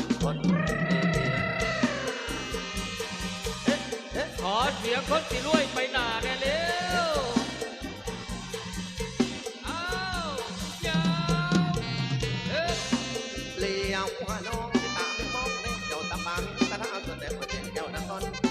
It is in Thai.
นคนขอเสียงคนสิรวยไปหนาแน่เร็วเอายาเอ๊ะเลี้ยวหัวน้องที่ตามมองเล็บเจ้าตาบังกระทาส่วนเด็กมาเจ็บเจ้าดังต้น